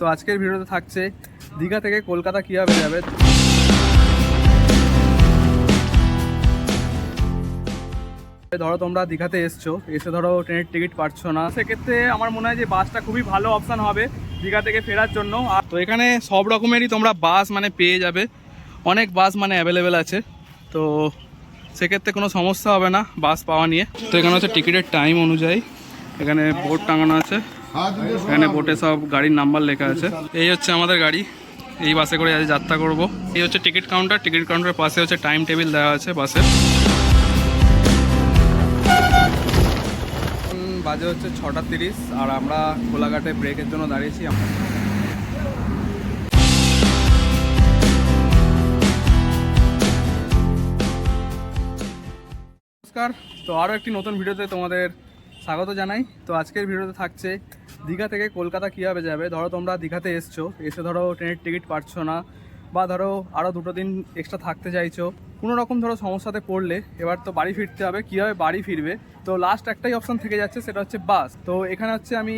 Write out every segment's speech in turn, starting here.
তো আজকের ভিডিওতে থাকছে দীঘা থেকে কলকাতা কীভাবে যাবে? ধরো তোমরা দীঘাতে এসছো, এসে ধরো ট্রেনের টিকিট পাচ্ছ না। সেক্ষেত্রে আমার মনে হয় যে বাসটা খুবই ভালো অপশান হবে দীঘা থেকে ফেরার জন্য। আর তো এখানে সব রকমেরই তোমরা বাস মানে পেয়ে যাবে। অনেক বাস মানে অ্যাভেলেবেল আছে। তো সেক্ষেত্রে কোনো সমস্যা হবে না বাস পাওয়া নিয়ে। তো এখানে হচ্ছে টিকিটের টাইম অনুযায়ী। এখানে বোর্ড টাঙানো আছে। এখানে বোটে সব গাড়ির নাম্বার লেখা আছে। এই হচ্ছে আমাদের গাড়ি। এই বাসে করে আজ যাত্রা করব। এই হচ্ছে টিকিট কাউন্টার টিকিট কাউন্টারের পাশে হচ্ছে টাইম টেবিল দেওয়া আছে এখন বাজে হচ্ছে ছটা তিরিশ, আর আমরা কোলাঘাটে ব্রেকের জন্য দাঁড়িয়েছি। আমরা নমস্কার। তো আরও একটি নতুন ভিডিওতে তোমাদের স্বাগত জানাই। তো আজকের ভিডিওতে থাকছে দীঘা থেকে কলকাতা কীভাবে যাবে? ধরো তোমরা দীঘাতে এসছো, এসে ধরো ট্রেনের টিকিট পাচ্ছ না, বা ধরো আরও দুটো দিন এক্সট্রা থাকতে চাইছো, কোনো রকম ধরো সমস্যাতে পড়লে এবার তো বাড়ি ফিরতে হবে, কীভাবে বাড়ি ফিরবে? তো লাস্ট একটাই অপশন থেকে যাচ্ছে, সেটা হচ্ছে বাস তো এখানে হচ্ছে আমি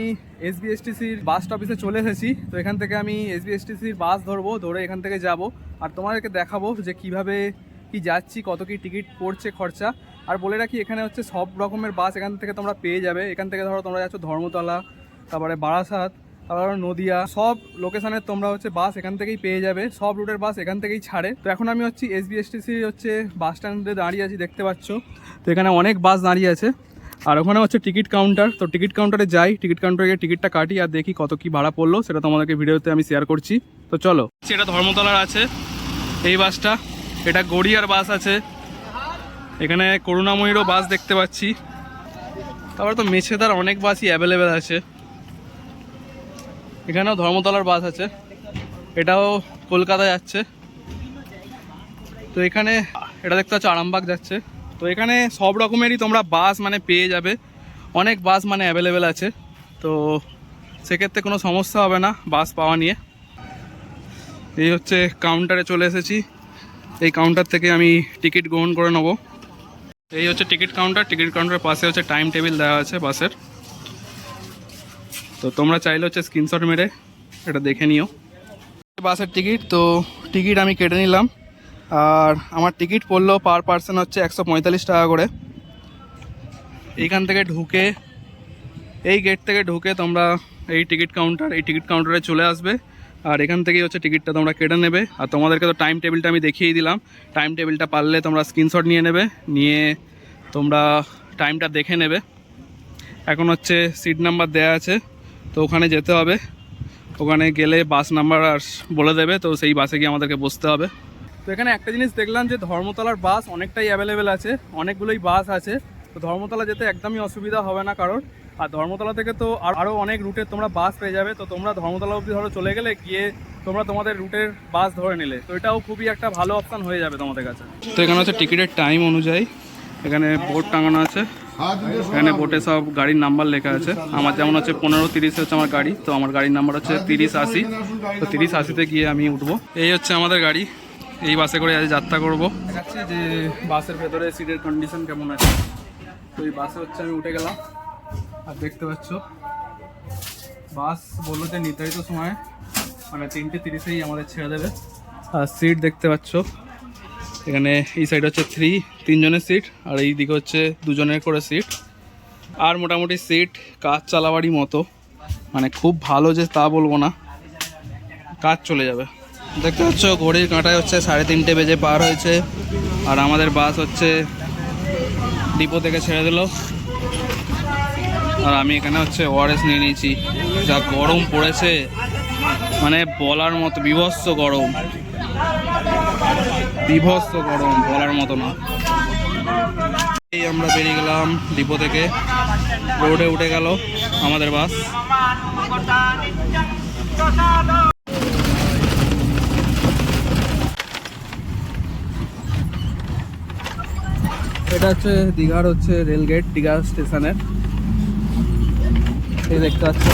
এসবিএসটিসির বাস স্টপেজে চলে এসেছি, তো এখান থেকে আমি এসবিএসটিসির বাস ধরবো, ধরে এখান থেকে যাব, আর তোমাদেরকে দেখাবো যে কীভাবে কি যাচ্ছি, কত কি টিকিট পড়ছে, খরচা। আর বলে রাখি, এখানে হচ্ছে সব রকমের বাস এখান থেকে তোমরা পেয়ে যাবে। এখান থেকে ধরো তোমরা যাচ্ছ ধর্মতলা তারপরে বারাসাত, তারপরে নদিয়া, সব লোকেশনের তোমরা হচ্ছে বাস এখান থেকেই পেয়ে যাবে। সব রুটের বাস এখান থেকেই ছাড়ে। তো এখন আমি হচ্ছি এস এসবিএসটিসি হচ্ছে বাস স্ট্যান্ডে দাঁড়িয়ে আছি, দেখতে পাচ্ছ। তো এখানে অনেক বাস দাঁড়িয়ে আছে। আর ওখানে হচ্ছে টিকিট কাউন্টার তো টিকিট কাউন্টারে যাই। টিকিট কাউন্টারে গিয়ে টিকিটটা কাটি আর দেখি কত কি ভাড়া পড়ল। সেটা তোমাদেরকে ভিডিওতে আমি শেয়ার করছি। তো চলো। এটা ধর্মতলার আছে। এই বাসটা এটা গড়িয়ার বাস আছে। এখানে করুণাময়ীরও বাস দেখতে পাচ্ছি। তারপরে তো মেছেদার অনেক বাসই অ্যাভেলেবেল আছে। এখানেও ধর্মতলার বাস আছে। এটাও কলকাতা যাচ্ছে। তো এখানে, এটা দেখতে পাচ্ছ, আরামবাগ যাচ্ছে। তো এখানে সব রকমেরই তোমরা বাস মানে পেয়ে যাবে। অনেক বাস মানে অ্যাভেলেবেল আছে। তো সেক্ষেত্রে কোনো সমস্যা হবে না বাস পাওয়া নিয়ে। এই হচ্ছে কাউন্টারে চলে এসেছি। এই কাউন্টার থেকে আমি টিকিট গ্রহণ করে নেব। এই হচ্ছে টিকিট কাউন্টার টিকিট কাউন্টারের পাশে হচ্ছে টাইম টেবিল দেওয়া আছে বাসের। তো তোমরা চাইলে হচ্ছে স্ক্রিনশট মেরে এটা দেখে নিও। বাসের টিকিট তো টিকিট আমি কেটে নিলাম। আর আমার টিকিট পড়ল পার পার্সন হচ্ছে একশো পঁয়তাল্লিশ টাকা করে। এইখান থেকে ঢুকে, এই গেট থেকে ঢুকে তোমরা এই টিকিট কাউন্টার এই টিকিট কাউন্টারে চলে আসবে। আর এখান থেকেই হচ্ছে টিকিটটা তোমরা কেটে নেবে। আর তোমাদেরকে তো টাইম টেবিলটা আমি দেখিয়ে দিলাম। টাইম টেবিলটা পারলে তোমরা স্ক্রিনশট নিয়ে নেবে। নিয়ে তোমরা টাইমটা দেখে নেবে। এখন হচ্ছে সিট নাম্বার দেয়া আছে। তো ওখানে যেতে হবে। ওখানে গেলে বাস নাম্বার আর বলে দেবে, তো সেই বাসে গিয়ে আমাদেরকে বসতে হবে। তো এখানে একটা জিনিস দেখলাম যে ধর্মতলার বাস অনেকটাই অ্যাভেলেবেল আছে, অনেকগুলোই বাস আছে। তো ধর্মতলা যেতে একদমই অসুবিধা হবে না কারোর। আর ধর্মতলা থেকে তো আর- আরও অনেক রুটে তোমরা বাস পেয়ে যাবে, তো তোমরা ধর্মতলা অবধি ধরো চলে গেলে গিয়ে তোমরা তোমাদের রুটের বাস ধরে নিলে। তো এটাও খুবই একটা ভালো অপশান হয়ে যাবে তোমাদের কাছে। তো এখানে হচ্ছে টিকিটের টাইম অনুযায়ী। এখানে বোর্ড টাঙানো আছে। এখানে বোটে সব গাড়ির নাম্বার লেখা আছে। আমার যেমন হচ্ছে পনেরো, তিরিশ হচ্ছে আমার গাড়ি, তো আমার গাড়ির নাম্বার হচ্ছে তিরিশ আশি। তো তিরিশ আশিতে গিয়ে আমি উঠবো। এই হচ্ছে আমাদের গাড়ি। এই বাসে করে আজ যাত্রা করব। দেখাচ্ছি যে বাসের ভেতরে সিটের কন্ডিশন কেমন আছে। তো এই বাসে হচ্ছে আমি উঠে গেলাম। আর দেখতে পাচ্ছ, বাস বলল যে নির্ধারিত সময় মানে তিনটে তিরিশেই আমাদের ছেড়ে দেবে। আর সিট দেখতে পাচ্ছ এখানে এই সাইড হচ্ছে থ্রি তিনজনের সিট আর এই দিকে হচ্ছে দুজনের করে সিট আর মোটামুটি সিট কাজ চালাবারই মতো। মানে খুব ভালো যে তা বলব না। কাজ চলে যাবে। দেখতে পাচ্ছ, ঘড়ির কাঁটায় হচ্ছে সাড়ে তিনটে বেজে পার হয়েছে। আর আমাদের বাস হচ্ছে ডিপো থেকে ছেড়ে দিল। আর আমি এখানে হচ্ছে ওআরএস নিয়ে নিয়েছি। যা গরম পড়েছে। মানে বলার মতো বিভৎস গরম। বিভৎস গরম, বলার মতো না। এই আমরা বেরিয়ে গেলাম ডিপো থেকে। রোডে উঠে গেল আমাদের বাস। এটা হচ্ছে দীঘার হচ্ছে রেলগেট দীঘা স্টেশনের। দেখতে পাচ্ছ।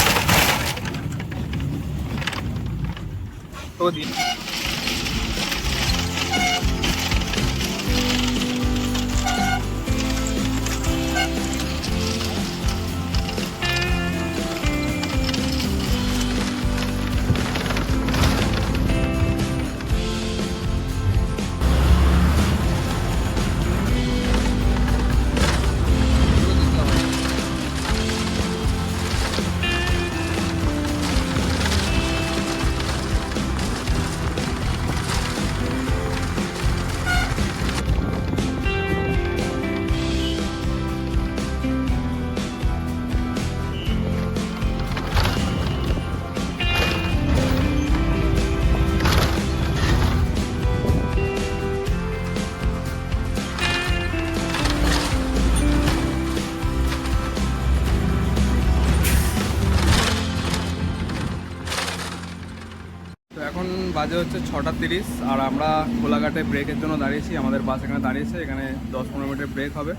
বাজে হচ্ছে ছটা তিরিশ, আর আমরা কোলাঘাটে ব্রেকের জন্য দাঁড়িয়েছি, আমাদের বাস এখানে দাঁড়িয়েছে, এখানে দশ পনেরো মিনিটের ব্রেক হবে।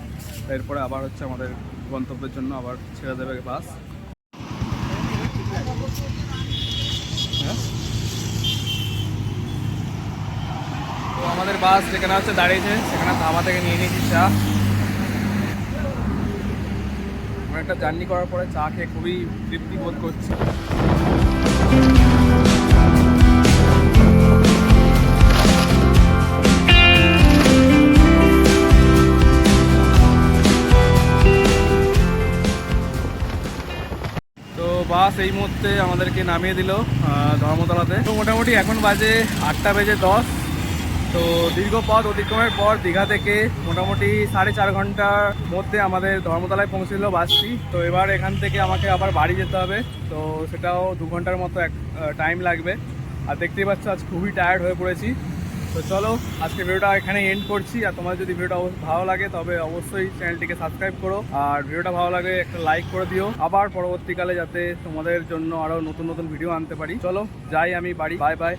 এরপরে আবার হচ্ছে আমাদের গন্তব্যের জন্য আবার ছেড়ে দেবে বাস হ্যাঁ? তো আমাদের বাস যেখানে হচ্ছে দাঁড়িয়েছে, সেখানে ধাবা থেকে নিয়ে নিয়েছি চা। অনেকটা জার্নি করার পরে চা খেয়ে খুবই তৃপ্তি বোধ করছি। বাস এই মুহূর্তে আমাদেরকে নামিয়ে দিল ধর্মতলাতে। তো মোটামুটি এখন বাজে আটটা বেজে দশ। তো দীর্ঘ পথ অতিক্রমের পর দীঘা থেকে মোটামুটি সাড়ে চার ঘণ্টার মধ্যে আমাদের ধর্মতলায় পৌঁছে দিল বাসটি। তো এবার এখান থেকে আমাকে আবার বাড়ি যেতে হবে। তো সেটাও দু ঘণ্টার মতো এক টাইম লাগবে। আর দেখতেই পাচ্ছ, আজ খুবই টায়ার্ড হয়ে পড়েছি। তো চলো, আজকে ভিডিওটা এখানে এন্ড করছি। আর তোমার যদি ভিডিওটা ভালো লাগে, তবে অবশ্যই চ্যানেলটিকে সাবস্ক্রাইব করো। আর ভিডিওটা ভালো লাগে একটা লাইক করে দিও। আবার পরবর্তীকালে যাতে তোমাদের জন্য আরও নতুন নতুন ভিডিও আনতে পারি। চলো, যাই আমি বাড়ি। Bye bye